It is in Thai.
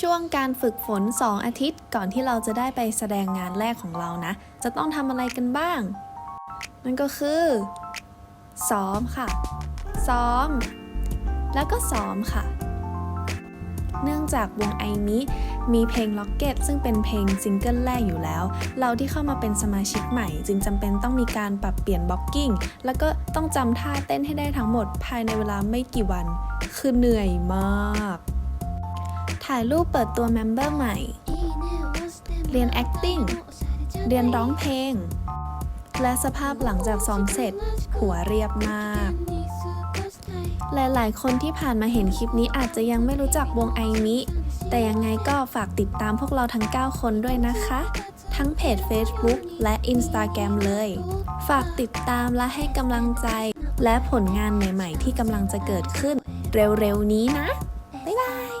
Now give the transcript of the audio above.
ช่วงการฝึกฝน 2 อาทิตย์ ก่อนที่เราจะได้ไปแสดงงานแรกของเรานะ จะต้องทำอะไรกันบ้าง นั่นก็คือ ซ้อมค่ะ ซ้อม แล้วก็ซ้อมค่ะ เนื่องจากวงไอมิมีเพลง Rocket ซึ่งเป็นเพลงซิงเกิลแรกอยู่แล้ว เราที่เข้ามาเป็นสมาชิกใหม่ จึงจำเป็นต้องมีการปรับเปลี่ยนบ็อกกิ้ง แล้วก็ต้องจำท่าเต้นให้ได้ทั้งหมดภายในเวลาไม่กี่วัน คือเหนื่อยมาก ถ่ายรูปเปิดตัวเมมเบอร์ใหม่ เรียน acting เรียนร้องเพลง และสภาพหลังจากซ้อมเสร็จ หัวเรียบมาก หลายๆ คนที่ผ่านมาเห็นคลิปนี้อาจจะยังไม่รู้จักวงไอมิ แต่ยังไงก็ฝากติดตามพวกเราทั้ง 9 คนด้วยนะคะ ทั้งเพจ Facebook และ Instagram เลย ฝากติดตามและให้กำลังใจ และผลงานใหม่ ๆ ที่กำลังจะเกิดขึ้น เร็ว ๆ นี้นะ บ๊ายบาย